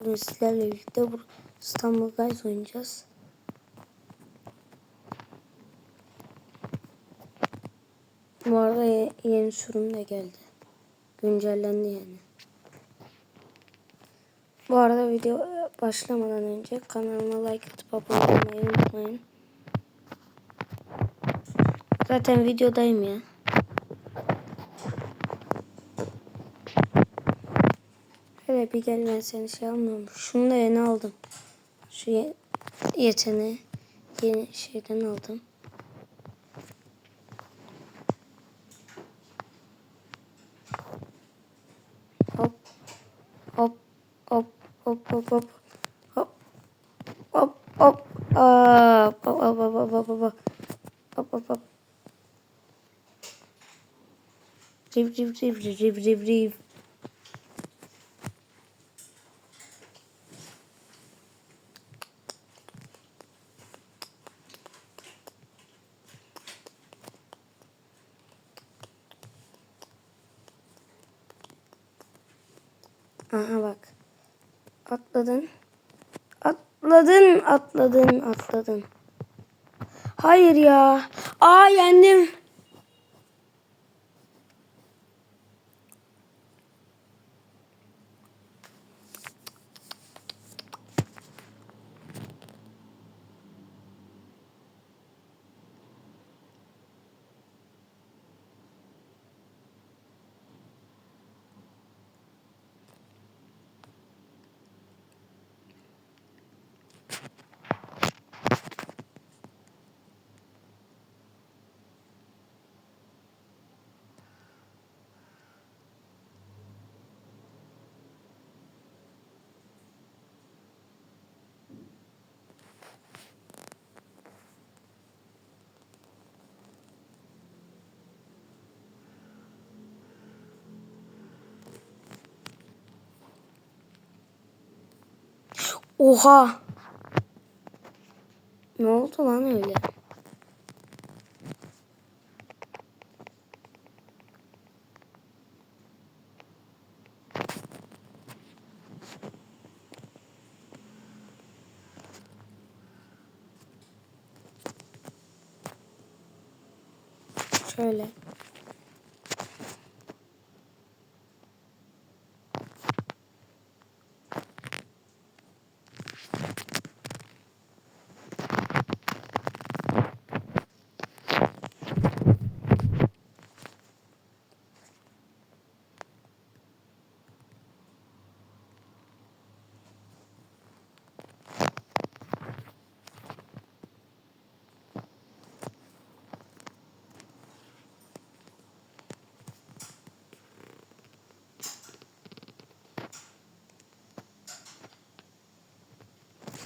Bugün sizlerle birlikte bu İstanbul Guys oynayacağız. Bu arada ye- yeni sürüm de geldi. Güncellendi yani. Bu arada video başlamadan önce kanalıma like atıp abone olmayı unutmayın. Zaten videodayım ya. Hele bir gel ben seni şey almıyorum. Şunu da yeni aldım. Şu ye- yeteneği yeni şeyden aldım. Hop hop hop hop hop hop hop hop hop Aa, hop hop hop hop hop hop hop hop hop Riv riv riv riv riv riv Aha bak. Atladın. Atladın, atladın, atladın. Hayır ya. Aa yendim. Oha. Ne oldu lan öyle? Şöyle.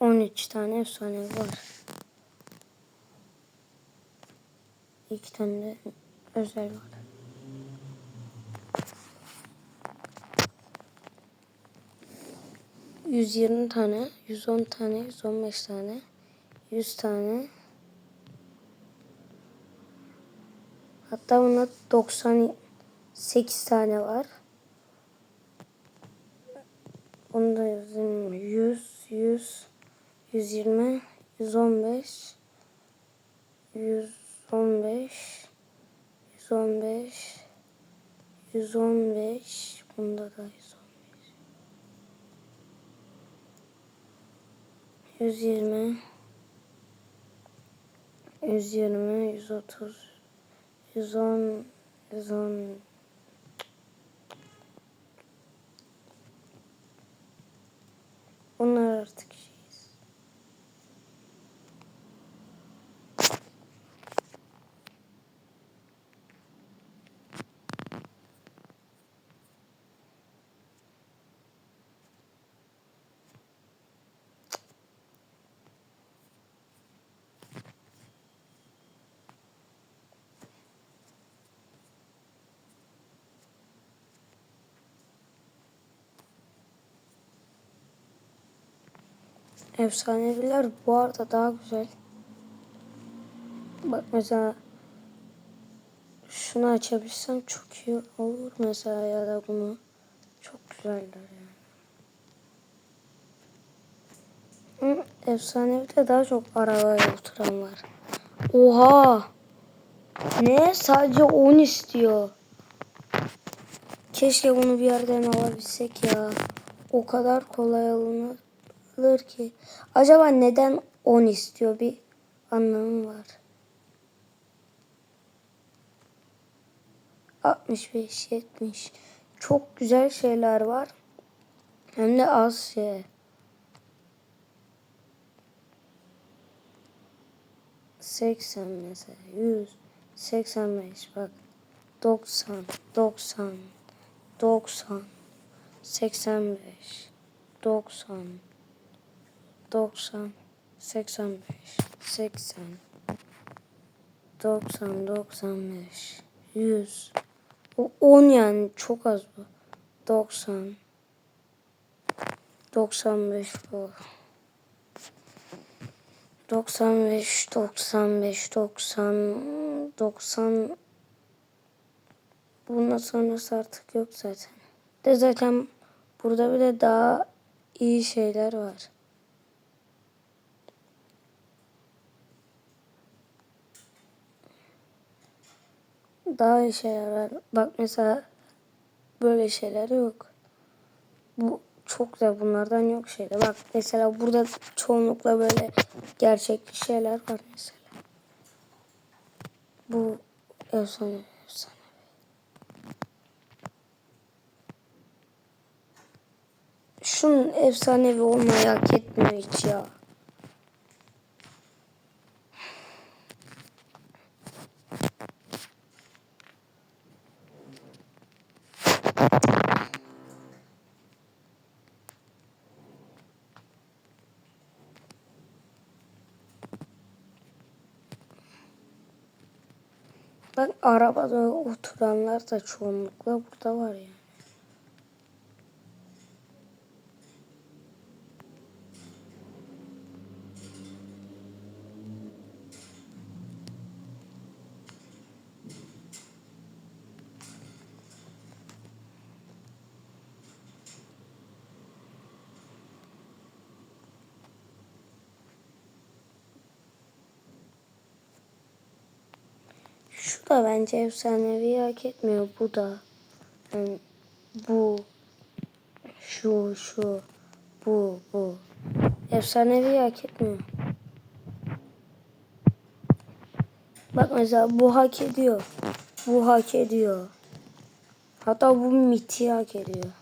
on iki, on üç tane efsane var. İki tane de özel var. Yüz yirmi tane, yüz on tane, yüz on beş tane, yüz tane. Hatta bunda 98 tane var. Onu da yazayım. 100, 100, 120, 115, 115, 115, 115. Bunda da 115. 120, 120, 130, 110, 110. Efsaneviler bu arada daha güzel. Bak mesela şunu açabilsem çok iyi olur mesela ya da bunu. Çok güzeller yani. Hı, efsanevide daha çok arabaya oturan var. Oha! Ne? Sadece 10 istiyor. Keşke bunu bir yerden alabilsek ya. O kadar kolay alınır ki. Acaba neden 10 istiyor? Bir anlamı var. 65, 70. Çok güzel şeyler var. Hem de az şey. 80 mesela 100 85 bak 90 90 90 85 90 90 85 80 90 95 100 o 10 yani çok az bu 90 95 bu 95 95 90 90 bundan sonrası artık yok zaten. De zaten burada bir de daha iyi şeyler var. Daha iyi şeyler var. Bak mesela böyle şeyler yok. Bu çok güzel bunlardan yok şeyde. Bak mesela burada çoğunlukla böyle gerçekçi şeyler var mesela. Bu efsane efsane. Şunun efsanevi olmayı hak etmiyor hiç ya. Bak arabada oturanlar da çoğunlukla burada var yani. Şu da bence efsanevi hak etmiyor. Bu da. Yani bu. Şu şu. Bu bu. Efsanevi hak etmiyor. Bak mesela bu hak ediyor. Bu hak ediyor. Hatta bu miti hak ediyor.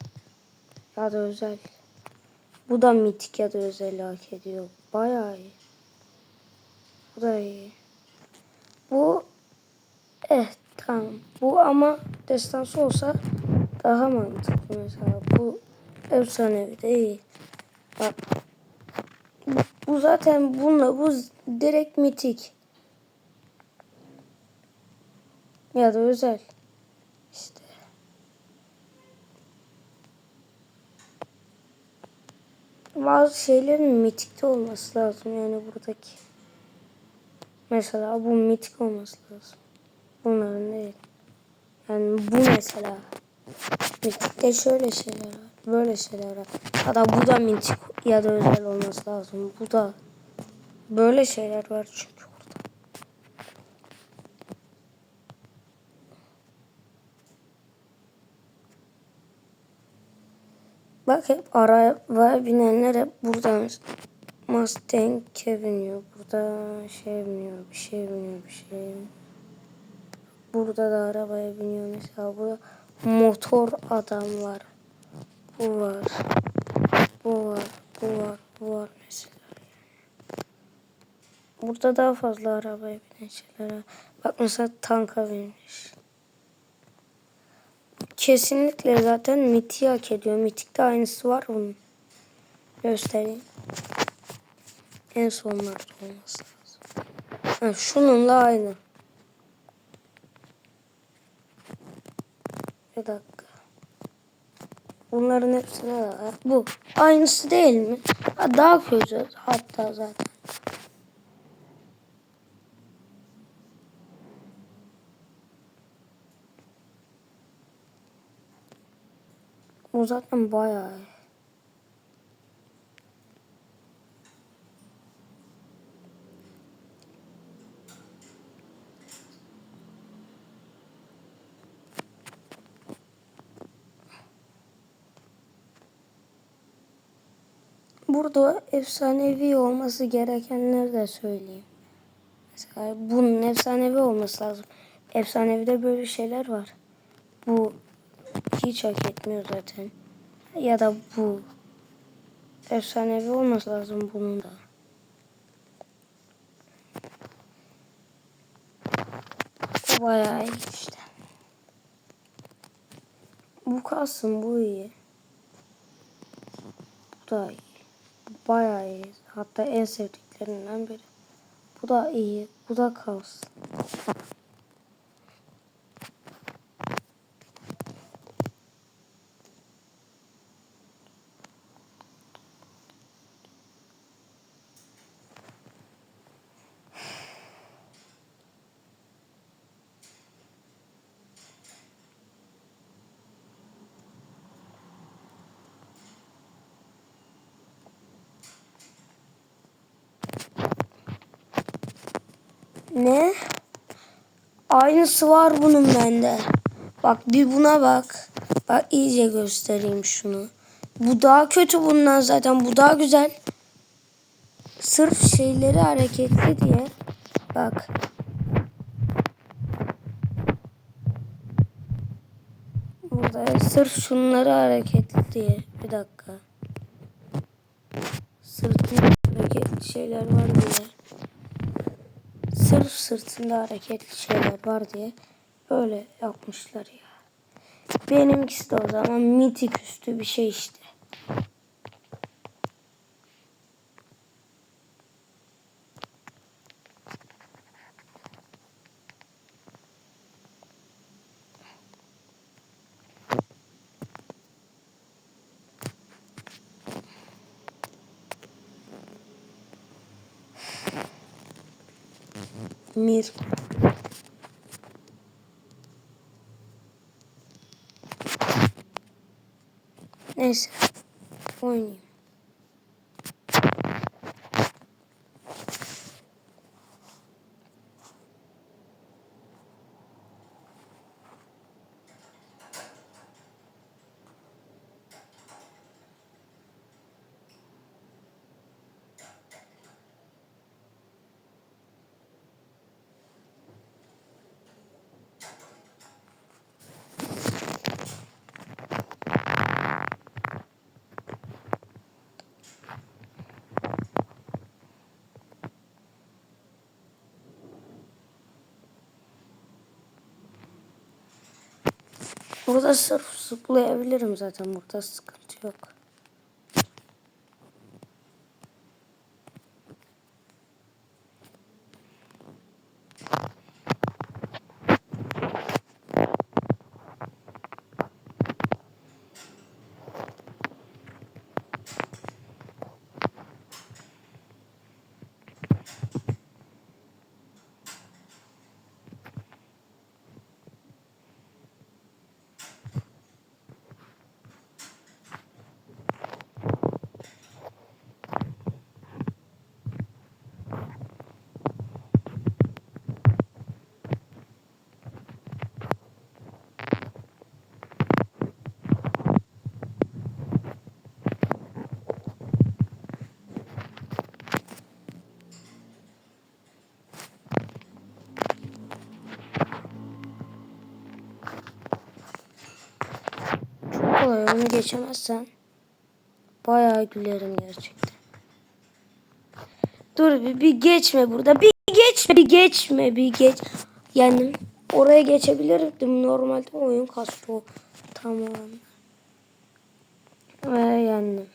Ya da özel. Bu da mitik ya da özel hak ediyor. Bayağı iyi. Bu da iyi. Bu Eh tamam. Bu ama destansı olsa daha mantıklı mesela. Bu efsanevi de iyi. Bak. Bu zaten bununla bu direkt mitik. Ya da özel. İşte. Bazı şeylerin mitikte olması lazım yani buradaki. Mesela bu mitik olması lazım. Bunların değil. Yani bu mesela. Mitikte şöyle şeyler var. Böyle şeyler var. Hatta bu da mitik ya da özel olması lazım. Bu da böyle şeyler var çünkü orada. Bak hep arabaya binenler hep buradan Mustang'e biniyor. Burada şey biniyor, bir şey biniyor, bir şey biniyor. Burada da arabaya biniyor mesela. Burada motor adam var. Bu var. Bu var. Bu var. Bu var mesela. Burada daha fazla arabaya binen şeyler var. Bak mesela tanka binmiş. Kesinlikle zaten Miti hak ediyor. Mitik'te aynısı var bunun. Göstereyim. En sonlarda olması lazım. Ha, şununla aynı. Dakika. Bunların hepsine de var. Bu. Aynısı değil mi? Ha, daha kötü hatta zaten. O zaten bayağı iyi. Burada efsanevi olması gerekenleri de söyleyeyim. Mesela bunun efsanevi olması lazım. Efsanevide böyle şeyler var. Bu hiç hak etmiyor zaten. Ya da bu. Efsanevi olması lazım bunun da. Bu bayağı iyi işte. Bu kalsın bu iyi. Bu da iyi. Bayağı iyi. Hatta en sevdiklerimden biri. Bu da iyi. Bu da kalsın. Ne? Aynısı var bunun bende. Bak bir buna bak. Bak iyice göstereyim şunu. Bu daha kötü bundan zaten. Bu daha güzel. Sırf şeyleri hareketli diye. Bak. Burada sırf şunları hareketli diye. Bir dakika. Sırtında hareketli şeyler var diye sırf sırtında hareketli şeyler var diye böyle yapmışlar ya. Benimkisi de o zaman mitik üstü bir şey işte. mesmo. esse Une. Burada sırf zıplayabilirim zaten. Burada sıkıntı yok. Kolay onu geçemezsen bayağı gülerim gerçekten. Dur bir, bir geçme burada. Bir geçme, bir geçme, bir geç. Yani oraya geçebilirdim. Normalde oyun kastı. Tamam. Ve yendim.